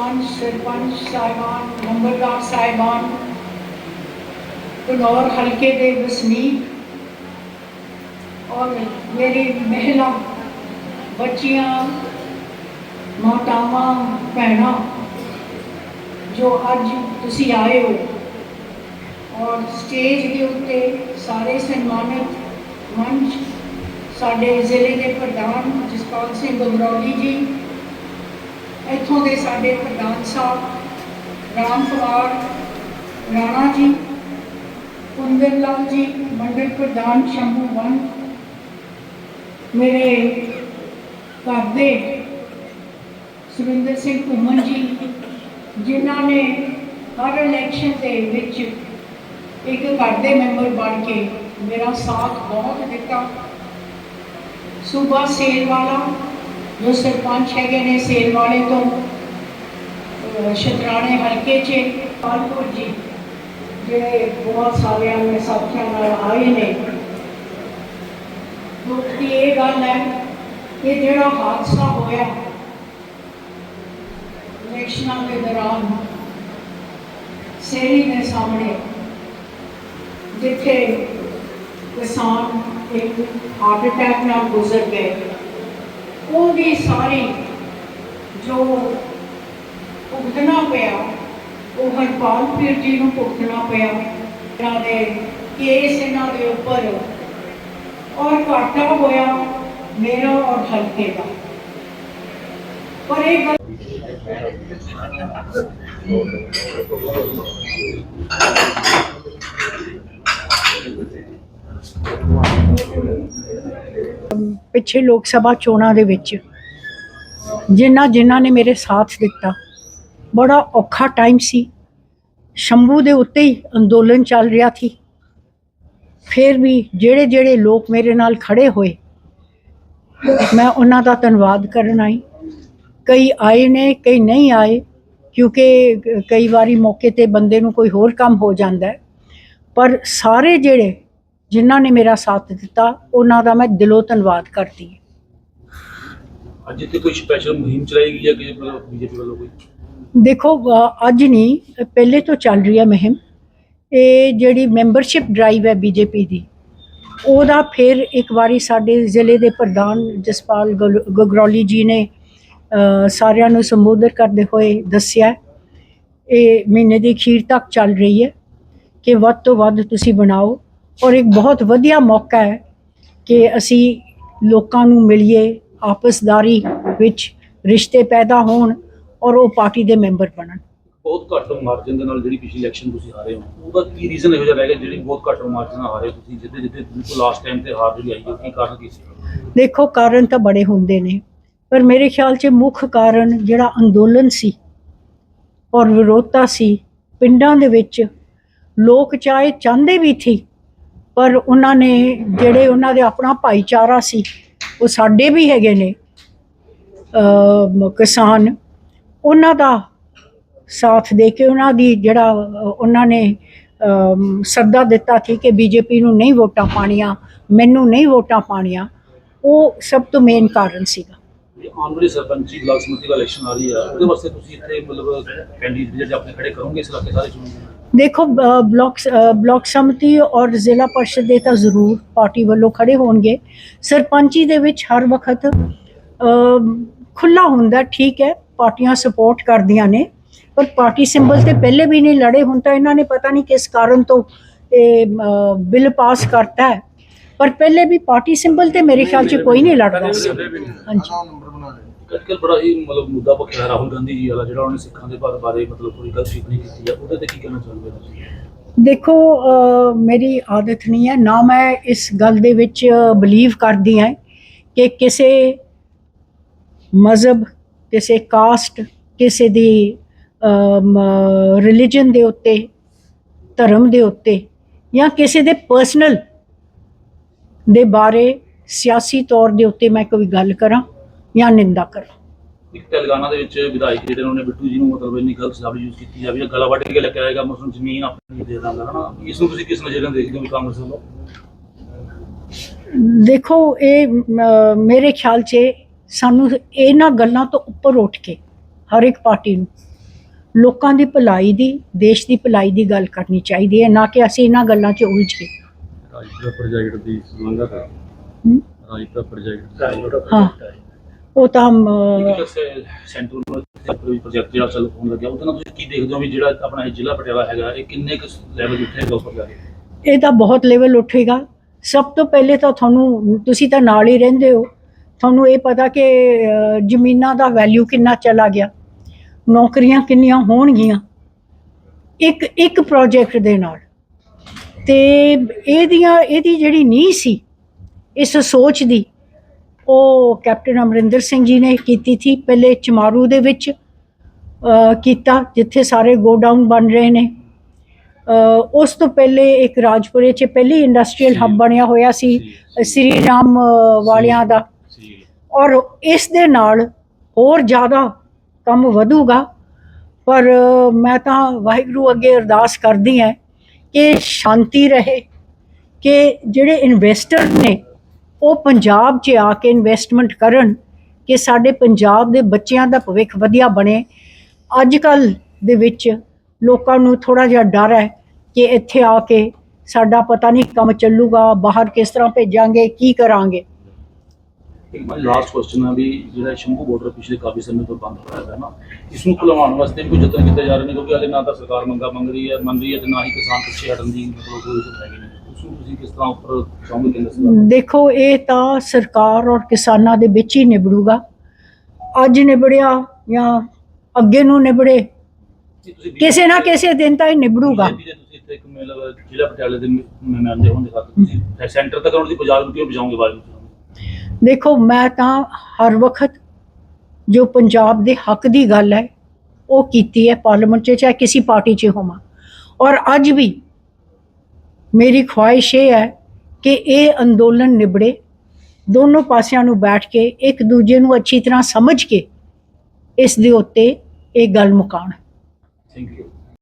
ਪੰਚ ਸਰਪੰਚ ਸਾਹਿਬਾਨ ਨੰਬਰਦਾਰ ਸਾਹਿਬਾਨ ਕੁਨੌਰ ਹਲਕੇ ਦੇ ਵਸਨੀਕ ਔਰ ਮੇਰੀ ਮਹਿਲਾ ਬੱਚੀਆਂ ਮਾਤਾਵਾਂ ਭੈਣਾਂ ਜੋ ਅੱਜ ਤੁਸੀਂ ਆਏ ਹੋ ਔਰ ਸਟੇਜ ਦੇ ਉੱਤੇ ਸਾਰੇ ਸਨਮਾਨਿਤ ਮੰਚ ਸਾਡੇ ਜ਼ਿਲ੍ਹੇ ਦੇ ਪ੍ਰਧਾਨ ਜਸਪਾਲ ਸਿੰਘ ਗੰਗਰੌਲੀ ਜੀ ਇੱਥੋਂ ਦੇ ਸਾਡੇ ਪ੍ਰਧਾਨ ਸਾਹਿਬ, ਰਾਮ ਕੁਮਾਰ ਰਾਣਾ ਜੀ ਕੁੰਦਨ ਲਾਲ ਜੀ, ਮੰਡਲ ਪ੍ਰਧਾਨ ਸ਼ੰਭੂ ਵਨ ਮੇਰੇ ਘਰ ਦੇ ਸੁਰਿੰਦਰ ਸਿੰਘ ਘੁੰਮਣ ਜੀ, ਜਿਨ੍ਹਾਂ ਨੇ ਹਰ ਇਲੈਕਸ਼ਨ ਦੇ ਵਿੱਚ ਇੱਕ ਘਰ ਦੇ ਮੈਂਬਰ ਬਣ ਕੇ ਮੇਰਾ ਸਾਥ ਬਹੁਤ ਦਿੱਤਾ। ਸੂਬਾ ਸੇਲ ਵਾਲਾ ਜੋ ਸਰਪੰਚ ਹੈਗੇ ਨੇ ਸੇਲ ਵਾਲੇ ਤੋਂ, ਅਹ ਸ਼ਤਰਾਣੇ ਹਲਕੇ 'ਚ ਪਾਲਪੁਰ ਜੀ, ਜਿਹੜੇ ਬਹੁਤ ਸਾਰਿਆਂ ਨੇ ਸਾਥੀਆਂ ਨਾਲ ਆਏ ਨੇ। ਦੁੱਖ ਇਹ ਗੱਲ ਹੈ ਕਿ ਜਿਹੜਾ ਹਾਦਸਾ ਹੋਇਆ ਇਲੈਕਸ਼ਨਾਂ ਦੇ ਦੌਰਾਨ ਸੇਰੀ ਦੇ ਸਾਹਮਣੇ, ਜਿੱਥੇ ਕਿਸਾਨ ਇੱਕ ਹਾਰਟ ਅਟੈਕ ਨਾਲ ਗੁਜ਼ਰ ਗਏ। ਉਹ ਵੀ ਸਾਰੇ ਜੋ ਭੁਗਤਣਾ ਪਿਆ, ਉਹ ਹਰਪਾਲ ਪੀਰ ਜੀ ਨੂੰ ਭੁਗਤਣਾ ਪਿਆ। ਇਹਨਾਂ ਦੇ ਕੇਸ ਇਹਨਾਂ ਦੇ ਉੱਪਰ ਔਰ ਘਾਟਾ ਹੋਇਆ ਮੇਰਾ ਔਰ ਹਲਕੇ ਦਾ। ਪਰ ਇਹ ਗੱਲ ਪਿੱਛੇ ਲੋਕ ਸਭਾ ਚੋਣਾਂ ਦੇ ਵਿੱਚ ਜਿਨ੍ਹਾਂ ਜਿਨ੍ਹਾਂ ਨੇ ਮੇਰੇ ਸਾਥ ਦਿੱਤਾ। ਬੜਾ ਔਖਾ ਟਾਈਮ ਸੀ। ਸ਼ੰਭੂ ਦੇ ਉੱਤੇ ਹੀ ਅੰਦੋਲਨ ਚੱਲ ਰਿਹਾ ਸੀ। ਫਿਰ ਵੀ ਜਿਹੜੇ ਜਿਹੜੇ ਲੋਕ ਮੇਰੇ ਨਾਲ ਖੜੇ ਹੋਏ, ਮੈਂ ਉਹਨਾਂ ਦਾ ਧੰਨਵਾਦ ਕਰਨ ਆਈ। ਕਈ ਆਏ ਨੇ, ਕਈ ਨਹੀਂ ਆਏ, ਕਿਉਂਕਿ ਕਈ ਵਾਰੀ ਮੌਕੇ ਤੇ ਬੰਦੇ ਨੂੰ ਕੋਈ ਹੋਰ ਕੰਮ ਹੋ ਜਾਂਦਾ ਪਰ ਸਾਰੇ ਜਿਹੜੇ ਜਿਨ੍ਹਾਂ ਨੇ ਮੇਰਾ ਸਾਥ ਦਿੱਤਾ ਉਹਨਾਂ ਦਾ ਮੈਂ ਦਿਲੋਂ ਧੰਨਵਾਦ ਕਰਦੀ ਹਾਂ। ਅੱਜ ਇੱਥੇ ਕੋਈ ਸਪੈਸ਼ਲ ਮੁਹਿੰਮ ਚਲਾਈ ਗਈ ਹੈ ਕਿ ਬੀਜੇਪੀ ਵੱਲੋਂ ਕੋਈ? ਦੇਖੋ ਅ, ਅੱਜ ਨਹੀਂ ਪਹਿਲੇ ਤੋਂ ਚੱਲ ਰਹੀ ਹੈ ਮੁਹਿੰਮ। ਇਹ ਜਿਹੜੀ ਮੈਂਬਰਸ਼ਿਪ ਡਰਾਈਵ ਹੈ ਬੀਜੇਪੀ ਦੀ ਉਹਦਾ ਫਿਰ ਇੱਕ ਵਾਰੀ ਸਾਡੇ ਜ਼ਿਲ੍ਹੇ ਦੇ ਪ੍ਰਧਾਨ ਜਸਪਾਲ ਗਲ- ਗਗਰੌਲੀ ਜੀ ਨੇ ਅ, ਸਾਰਿਆਂ ਨੂੰ ਸੰਬੋਧਨ ਕਰਦੇ ਹੋਏ ਦੱਸਿਆ ਇਹ ਮਹੀਨੇ ਦੀ ਅਖੀਰ ਤੱਕ ਚੱਲ ਰਹੀ ਹੈ ਕਿ ਵੱਧ ਤੋਂ ਵੱਧ ਤੁਸੀਂ ਬਣਾਓ। ਔਰ ਇੱਕ ਬਹੁਤ ਵਧੀਆ ਮੌਕਾ ਹੈ ਕਿ ਅਸੀਂ ਲੋਕਾਂ ਨੂੰ ਮਿਲੀਏ ਆਪਸਦਾਰੀ ਵਿੱਚ ਰਿਸ਼ਤੇ ਪੈਦਾ ਹੋਣ ਔਰ ਉਹ ਪਾਰਟੀ ਦੇ ਮੈਂਬਰ ਬਣਨ। ਬਹੁਤ ਘੱਟ ਮਾਰਜਨ ਦੇ ਨਾਲ ਜਿਹੜੀ ਪਿਛਲੀ ਇਲੈਕਸ਼ਨ ਤੁਸੀਂ ਹਾਰੇ ਹੋ ਉਹਦਾ ਕੀ ਰੀਜ਼ਨ ਇਹੋ ਜਿਹਾ ਰਹਿ ਗਿਆ ਜਿਹੜੀ ਬਹੁਤ ਘੱਟ ਮਾਰਜਨ ਨਾਲ ਹਾਰੇ ਤੁਸੀਂ ਜਿੱਦੇ ਜਿੱਦੇ ਬਿਲਕੁਲ ਲਾਸਟ ਟਾਈਮ ਤੇ ਹਾਰ ਜਿਹੜੀ ਆਈ ਹੈ ਕੀ ਕਾਰਨ ਕੀ ਸੀ? ਦੇਖੋ ਕਾਰਨ ਤਾਂ ਬੜੇ ਹੁੰਦੇ ਨੇ ਪਰ ਮੇਰੇ ਖਿਆਲ 'ਚ ਮੁੱਖ ਕਾਰਨ ਜਿਹੜਾ ਅੰਦੋਲਨ ਸੀ ਔਰ ਵਿਰੋਧਤਾ ਸੀ ਪਿੰਡਾਂ ਦੇ ਵਿੱਚ ਲੋਕ ਚਾਹੇ ਚਾਹੁੰਦੇ ਵੀ ਸੀ ਪਰ ਉਹਨਾਂ ਨੇ ਜਿਹੜੇ ਉਹਨਾਂ ਦੇ ਆਪਣਾ ਭਾਈਚਾਰਾ ਸੀ, ਉਹ ਸਾਡੇ ਵੀ ਹੈਗੇ ਨੇ ਕਿਸਾਨ, ਉਹਨਾਂ ਦਾ ਸਾਥ ਦੇ ਕੇ ਉਹਨਾਂ ਦੀ ਜਿਹੜਾ, ਉਹਨਾਂ ਨੇ ਸੱਦਾ ਦਿੱਤਾ ਸੀ ਕਿ ਬੀਜੇਪੀ ਨੂੰ ਨਹੀਂ ਵੋਟਾਂ ਪਾਣੀਆਂ ਮੈਨੂੰ ਨਹੀਂ ਵੋਟਾਂ ਪਾਣੀਆਂ ਉਹ ਸਭ ਤੋਂ ਮੇਨ ਕਾਰਨ ਸੀਗਾ। ਆਉਣ ਵਾਲੀ ਸਰਪੰਚੀ ਬਲਾਕ ਸਮਿਤੀ ਦਾ ਇਲੈਕਸ਼ਨ ਆ ਰਹੀ ਹੈ ਉਹਦੇ ਵਾਸਤੇ ਤੁਸੀਂ ਇੱਥੇ ਮਤਲਬ ਕੈਂਡੀਡੇਟ ਜਿਹੜੇ ਆਪਣੇ ਖੜੇ ਕਰੋਗੇ ਇਸ ਇਲਾਕੇ ਸਾਰੇ ਚੁਣੋਗੇ ਦੇਖੋ ਬਲਾਕ ਬਲਾਕ ਸਮਿਤੀ ਔਰ ਜ਼ਿਲ੍ਹਾ ਪਰਿਸ਼ਦ ਦੇ ਤਾਂ ਜ਼ਰੂਰ ਪਾਰਟੀ ਵੱਲੋਂ ਖੜੇ ਹੋਣਗੇ। ਸਰਪੰਚੀ ਦੇ ਵਿੱਚ ਹਰ ਵਕਤ ਖੁੱਲਾ ਹੁੰਦਾ ਠੀਕ ਹੈ ਪਾਰਟੀਆਂ ਸਪੋਰਟ ਕਰਦੀਆਂ ਨੇ ਪਰ ਪਾਰਟੀ ਸਿੰਬਲ ਤੇ ਪਹਿਲੇ ਵੀ ਨਹੀਂ ਲੜੇ ਹੁਣ ਤਾਂ ਇਹਨਾਂ ਨੇ ਪਤਾ ਨਹੀਂ ਕਿਸ ਕਾਰਨ ਤੋਂ ਇਹ ਬਿੱਲ ਪਾਸ ਕਰਤਾ ਹੈ। ਪਰ ਪਹਿਲੇ ਵੀ ਪਾਰਟੀ ਸਿੰਬਲ ਤੇ ਮੇਰੇ ਖਿਆਲ 'ਚ ਕੋਈ ਨਹੀਂ ਲੜਦਾ ਸੀ। ਹਾਂਜੀ। ਅੱਜ ਬੜਾ ਹੀ ਮਤਲਬ ਮੁੱਦਾ ਪੱਖਿਆ ਰਾਹੁਲ ਗਾਂਧੀ ਜੀ ਵਾਲਾ, ਜਿਹੜਾ ਉਹਨੇ ਸਿੱਖਾਂ ਦੇ ਬਾਰੇ ਬਾਰੇ ਮਤਲਬ ਪੂਰੀ ਗੱਲ ਠੀਕ ਕੀਤੀ ਹੈ ਉਹਦੇ ਤੇ ਕੀ ਕਹਿਣਾ ਚਾਹੁੰਦੇ ਤੁਸੀਂ? ਦੇਖੋ ਮੇਰੀ ਆਦਤ ਨਹੀਂ ਹੈ। ਨਾ ਮੈਂ ਇਸ ਗੱਲ ਦੇ ਵਿੱਚ ਬਲੀਵ ਕਰਦੀ ਹਾਂ ਕਿ ਕਿਸੇ ਮਜ਼ਹਬ, ਕਿਸੇ ਕਾਸਟ ਕਿਸੇ ਦੀ ਰਿਲੀਜਨ ਦੇ ਉੱਤੇ, ਧਰਮ ਦੇ ਉੱਤੇ ਜਾਂ ਕਿਸੇ ਦੇ ਪਰਸਨਲ ਦੇ ਬਾਰੇ ਸਿਆਸੀ ਤੌਰ ਦੇ ਉੱਤੇ ਮੈਂ ਕੋਈ ਗੱਲ ਕਰਾਂ। ਜਾਂ ਨਿੰਦਾ ਕਰਾਂ। ਇੱਕ ਤੇਲੰਗਾਨਾ ਦੇ ਵਿੱਚ ਵਿਧਾਇਕ ਜਿਹੜੇ ਨੇ ਉਹਨੇ ਬਿੱਟੂ ਜੀ ਨੂੰ ਮਤਲਬ ਇੰਨੀ ਗਲਤ ਸ਼ਬਦ ਯੂਜ਼ ਕੀਤੀ ਜਾਵੇ ਜਾਂ ਗਲਾ ਵੱਢ ਕੇ ਲੈ ਕੇ ਆਏਗਾ ਮਸਲਮ ਜ਼ਮੀਨ ਆਪਣੀ ਦੇ ਦਾਂਗਾ ਹਨਾ? ਇਸ ਨੂੰ ਤੁਸੀਂ ਕਿਸ ਨਜ਼ਰ ਨਾਲ ਦੇਖਦੇ ਹੋ ਕਾਂਗਰਸ ਵੱਲੋਂ? ਦੇਖੋ ਇਹ ਮੇਰੇ ਖਿਆਲ 'ਚ ਸਾਨੂੰ ਇਹਨਾਂ ਗੱਲਾਂ ਤੋਂ ਉੱਪਰ ਉੱਠ ਕੇ ਹਰ ਇੱਕ ਪਾਰਟੀ ਨੂੰ ਲੋਕਾਂ ਦੀ ਭਲਾਈ ਦੀ ਦੇਸ਼ ਦੀ ਭਲਾਈ ਦੀ ਗੱਲ ਕਰਨੀ ਚਾਹੀਦੀ ਹੈ ਨਾ ਕਿ ਅਸੀਂ ਇਹਨਾਂ ਗੱਲਾਂ 'ਚ ਉਲਝ ਕੇ ਰਾਜਪੁਰਾ ਪ੍ਰੋਜੈਕਟ ਦੀ ਮੰਗਾ ਕਰ ਰਾਜਪੁਰਾ ਪ੍ਰੋਜੈਕਟ ਹਾਂ। ਉਹ ਤਾਂ ਅਮ, ਇੱਕ ਸੈਂਟਰਲ ਪ੍ਰੋਜੈਕਟ ਜਿਹੜਾ ਚੱਲ ਹੋਣ ਲੱਗਿਆ ਉਹਦੇ ਨਾਲ ਤੁਸੀਂ ਕੀ ਦੇਖਦੇ ਹੋ ਵੀ ਜਿਹੜਾ ਆਪਣਾ ਇਹ ਜ਼ਿਲ੍ਹਾ ਪਟਿਆਲਾ ਹੈਗਾ ਇਹ ਕਿੰਨੇ ਕੁ ਲੈਵਲ ਉੱਠੇਗਾ ਉੱਪਰ ਜਾ ਕੇ? ਇਹ ਤਾਂ ਬਹੁਤ ਲੈਵਲ ਉੱਠੇਗਾ। ਸਭ ਤੋਂ ਪਹਿਲੇ ਤਾਂ ਤੁਹਾਨੂੰ ਤੁਸੀਂ ਤਾਂ ਨਾਲ ਹੀ ਰਹਿੰਦੇ ਹੋ। ਤੁਹਾਨੂੰ ਇਹ ਪਤਾ ਕਿ ਜ਼ਮੀਨਾਂ ਦਾ ਵੈਲਿਊ ਕਿੰਨਾ ਚਲਾ ਗਿਆ। ਨੌਕਰੀਆਂ ਕਿੰਨੀਆਂ ਹੋਣਗੀਆਂ। ਇੱਕ ਇੱਕ ਪ੍ਰੋਜੈਕਟ ਦੇ ਨਾਲ। ਤੇ ਇਹਦੀਆਂ ਇਹਦੀ ਜਿਹੜੀ ਨੀਂਹ ਸੀ ਇਸ ਸੋਚ ਦੀ ਉਹ ਕੈਪਟਨ ਅਮਰਿੰਦਰ ਸਿੰਘ ਜੀ ਨੇ ਕੀਤੀ ਸੀ ਪਹਿਲੇ ਚਮਾਰੂ ਦੇ ਵਿੱਚ ਕੀਤਾ ਜਿੱਥੇ ਸਾਰੇ ਗੋਡਾਊਨ ਬਣ ਰਹੇ ਨੇ। ਉਸ ਤੋਂ ਪਹਿਲੇ ਇੱਕ ਰਾਜਪੁਰੇ 'ਚ ਪਹਿਲੀ ਇੰਡਸਟਰੀਅਲ ਹੱਬ ਬਣਿਆ ਹੋਇਆ ਸੀ ਸ੍ਰੀ ਰਾਮ ਵਾਲਿਆਂ ਦਾ। ਔਰ ਇਸ ਦੇ ਨਾਲ ਹੋਰ ਜ਼ਿਆਦਾ ਕੰਮ ਵਧੂਗਾ। ਪਰ ਮੈਂ ਤਾਂ ਵਾਹਿਗੁਰੂ ਅੱਗੇ ਅਰਦਾਸ ਕਰਦੀ ਹਾਂ ਕਿ ਸ਼ਾਂਤੀ ਰਹੇ ਕਿ ਜਿਹੜੇ ਇਨਵੈਸਟਰ ਨੇ ਉਹ ਪੰਜਾਬ 'ਚ ਆ ਕੇ ਇਨਵੈਸਟਮੈਂਟ ਕਰਨ ਕਿ ਸਾਡੇ ਪੰਜਾਬ ਦੇ ਬੱਚਿਆਂ ਦਾ ਭਵਿੱਖ ਵਧੀਆ ਬਣੇ। ਅੱਜ ਕੱਲ ਦੇ ਵਿੱਚ ਲੋਕਾਂ ਨੂੰ ਥੋੜਾ ਜਿਹਾ ਡਰ ਹੈ ਕਿ ਇੱਥੇ ਆ ਕੇ ਸਾਡਾ ਪਤਾ ਨਹੀਂ ਕੰਮ ਚੱਲੂਗਾ, ਬਾਹਰ ਕਿਸ ਤਰ੍ਹਾਂ ਭੇਜਾਂਗੇ, ਕੀ ਕਰਾਂਗੇ। ਇੱਕ ਮੈਂ ਲਾਸਟ ਕੁਐਸਚਨ ਆ ਵੀ ਜਿਹੜਾ ਸ਼ੰਭੂ ਬਾਰਡਰ ਪਿਛਲੇ ਕਾਫੀ ਸਮੇਂ ਤੋਂ ਬੰਦ ਹੋਇਆ ਹੈ ਨਾ ਇਸ ਨੂੰ ਖੁਲਵਾਉਣ ਵਾਸਤੇ ਕੋਈ ਯਤਨ ਕੀਤੇ ਜਾ ਰਹੇ ਨੇ ਕਿਉਂਕਿ ਹਾਲੇ ਨਾ ਤਾਂ ਸਰਕਾਰ ਮੰਗਾ ਮੰਗ ਰਹੀ ਹੈ ਮੰਗ ਰਹੀ ਹੈ ਤੇ ਨਾ ਹੀ ਕਿਸਾਨ ਪਿੱਛੇ ਹਟਣ ਦੀ ਮਤਲਬ ਕੋਈ ਸੁਣ ਹੈਗੇ ਨੇ ਉਸ ਨੂੰ ਤੁਸੀਂ ਕਿਸ ਤਰ੍ਹਾਂ ਉੱਪਰ ਚਾਹੋਗੇ ਕੇਂਦਰ ਸਰਕਾਰ? ਦੇਖੋ ਇਹ ਤਾਂ ਸਰਕਾਰ ਔਰ ਕਿਸਾਨਾਂ ਦੇ ਵਿੱਚ ਹੀ ਨਿਬੜੂਗਾ। ਅੱਜ ਨਿਬੜਿਆ ਜਾਂ ਅੱਗੇ ਨੂੰ ਨਿਬੜੇ ਕਿਸੇ ਨਾ ਕਿਸੇ ਦਿਨ ਤਾਂ ਇਹ ਨਿਬੜੂਗਾ। ਤੁਸੀਂ ਇੱਥੇ ਇੱਕ ਮਤਲਬ ਜ਼ਿਲ੍ਹਾ ਪਟਿਆਲੇ ਦੇ ਨੁਮਾਇੰਦੇ ਹੋਣ ਦੇ ਖਾਤੇ ਤੁਸੀਂ ਸੈਂਟਰ ਤੱਕ ਆਉਣ ਦੀ ਪੰਜਾਬ ਨੂੰ ਕਿਉਂ ਬਾਅਦ ਵਿੱਚ? ਦੇਖੋ, ਮੈਂ ਤਾਂ ਹਰ ਵਕਤ ਜੋ ਪੰਜਾਬ ਦੇ ਹੱਕ ਦੀ ਗੱਲ ਹੈ, ਉਹ ਕੀਤੀ ਹੈ ਪਾਰਲੀਮੈਂਟ 'ਚ, ਚਾਹੇ ਕਿਸੇ ਪਾਰਟੀ 'ਚ ਹੋਵਾਂ। ਔਰ ਅੱਜ ਵੀ ਮੇਰੀ ਖੁਆਇਸ਼ ਇਹ ਹੈ ਕਿ ਇਹ ਅੰਦੋਲਨ ਨਿਬੜੇ, ਦੋਨੋਂ ਪਾਸਿਆਂ ਨੂੰ ਬੈਠ ਕੇ, ਇੱਕ ਦੂਜੇ ਨੂੰ ਅੱਛੀ ਤਰ੍ਹਾਂ ਸਮਝ ਕੇ ਇਸ ਦੇ ਉੱਤੇ ਇਹ ਗੱਲ ਮੁਕਾਉਣ। Thank you